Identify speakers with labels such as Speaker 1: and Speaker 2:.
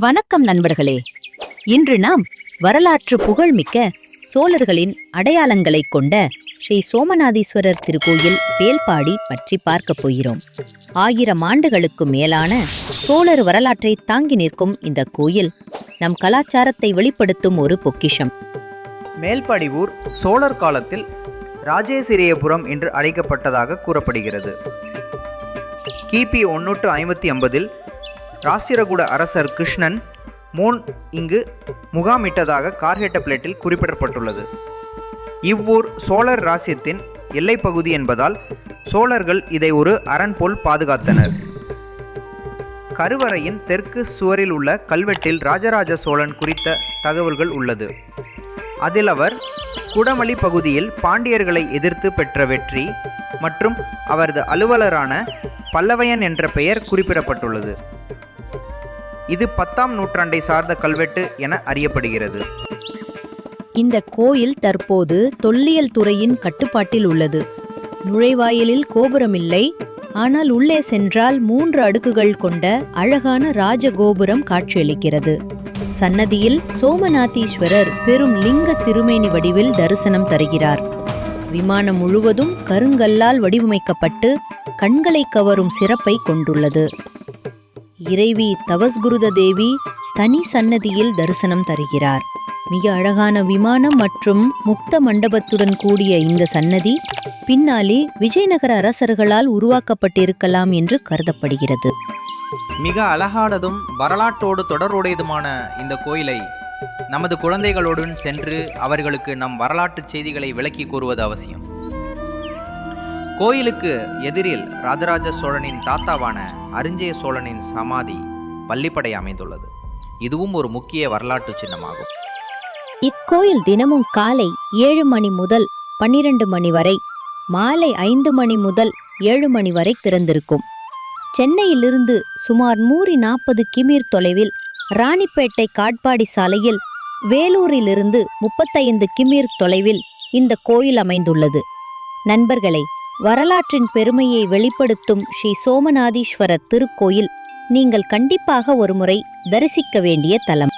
Speaker 1: வணக்கம் நண்பர்களே. இன்று நாம் வரலாற்று புகழ்மிக்க சோழர்களின் அடையாளங்களைக் கொண்ட ஸ்ரீ சோமநாதீஸ்வரர் திருக்கோயில் வேல்பாடி பற்றி பார்க்கப் போகிறோம். ஆயிரம் ஆண்டுகளுக்கு மேலான சோழர் வரலாற்றை தாங்கி நிற்கும் இந்த கோயில் நம் கலாச்சாரத்தை வெளிப்படுத்தும் ஒரு பொக்கிஷம்.
Speaker 2: மேல்பாடி ஊர் சோழர் காலத்தில் ராஜேசிரியபுரம் என்று அழைக்கப்பட்டதாக கூறப்படுகிறது. கிபி ஒன்னூற்று ஐம்பத்தி ஐம்பதில் ராஷ்டிரகூட அரசர் கிருஷ்ணன் மூன் இங்கு முகாமிட்டதாக கார்ஹெட்ட பிளேட்டில் குறிப்பிடப்பட்டுள்ளது. இவ்வூர் சோழர் ராசியத்தின் எல்லைப்பகுதி என்பதால் சோழர்கள் இதை ஒரு அரண் போல் பாதுகாத்தனர். கருவறையின் தெற்கு சுவரில் உள்ள கல்வெட்டில் ராஜராஜ சோழன் குறித்த தகவல்கள் உள்ளது. அதில் அவர் குடமளி பகுதியில் பாண்டியர்களை எதிர்த்து பெற்ற வெற்றி மற்றும் அவரது அலுவலரான பல்லவையன் என்ற பெயர் குறிப்பிடப்பட்டுள்ளது. இது பத்தாம் நூற்றாண்டை சார்ந்த கல்வெட்டு என அறியப்படுகிறது.
Speaker 1: இந்த கோயில் தற்போது தொல்லியல் துறையின் கட்டுப்பாட்டில் உள்ளது. நுழைவாயிலில் கோபுரம் இல்லை ஆனால் உள்ளே சென்றால் மூன்று அடுக்குகள் கொண்ட அழகான ராஜகோபுரம் காட்சியளிக்கிறது. சன்னதியில் சோமநாதீஸ்வரர் பெரும் லிங்க திருமேனி வடிவில் தரிசனம் தருகிறார். விமானம் முழுவதும் கருங்கல்லால் வடிவமைக்கப்பட்டு கண்களை கவரும் சிறப்பை கொண்டுள்ளது. இறைவி தவஸ்குருத தேவி தனி சன்னதியில் தரிசனம் தருகிறார். மிக அழகான விமானம் மற்றும் முக்த மண்டபத்துடன் கூடிய இந்த சன்னதி பின்னாலே விஜயநகர அரசர்களால் உருவாக்கப்பட்டிருக்கலாம் என்று கருதப்படுகிறது.
Speaker 3: மிக அழகானதும் வரலாற்றோடு தொடர்புடையதுமான இந்த கோயிலை நமது குழந்தைகளுடன் சென்று அவர்களுக்கு நம் வரலாற்றுச் செய்திகளை விளக்கி கூறுவது அவசியம். கோயிலுக்கு எதிரில் ராஜராஜ சோழனின் தாத்தாவான அரிஞ்சய சோழனின் சமாதி பள்ளிப்படை அமைந்துள்ளது. இதுவும் ஒரு முக்கிய வரலாற்று சின்னமாகும்.
Speaker 4: இக்கோயில் தினமும் காலை ஏழு மணி முதல் பன்னிரண்டு மணி வரை மாலை ஐந்து மணி முதல் ஏழு மணி வரை திறந்திருக்கும். சென்னையிலிருந்து சுமார் நூறி நாற்பது கிமீர் தொலைவில் ராணிப்பேட்டை காட்பாடி சாலையில் வேலூரிலிருந்து முப்பத்தைந்து கிமீர் தொலைவில் இந்த கோயில் அமைந்துள்ளது. நண்பர்களே வரலாற்றின் பெருமையை வெளிப்படுத்தும் ஸ்ரீ சோமநாதீஸ்வரர் திருக்கோயில். நீங்கள் கண்டிப்பாக ஒருமுறை தரிசிக்க வேண்டிய தலம்.